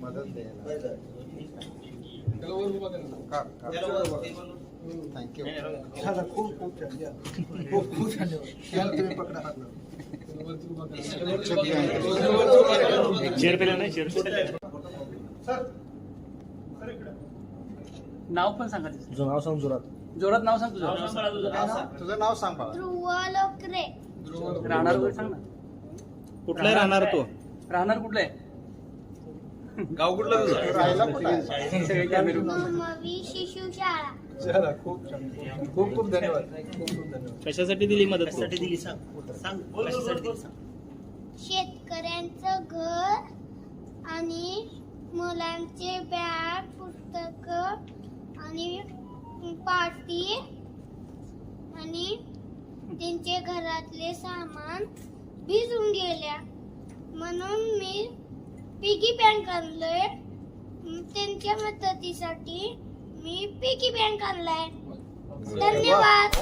मदत द्यायला थँक्यू खूप खूप. खूप खूप धन्यवाद तुम्ही पकडा नाव पण सांगा. तुझं नाव सांग जोरात. जोरात नाव सांग तुझं. तुझं नाव सांग बाळा. ध्रुव लोकरे राहणार सांग ना. कुठला राहणार तो? राहणार कुठलं आहे गाव कुठलं तुझं? राहायला कुठं आहे? सगळे कॅमेरे मवी शिशु शाळा. चला खूप खूप खूप धन्यवाद. खूप खूप धन्यवाद. कशासाठी दिली मदत तू? दिली सांग. सांग. कशासाठी दिली सांग. शेतकऱ्यांचं घर आणि मुलांचे बॅग पुस्तक आणि पाटी आणि त्यांचे घरातले सामान भिजून गेल्या. म्हणून मी पिगी बँक आणलोय. त्यांच्या मदतीसाठी मी पिगी बँक आणलाय. धन्यवाद.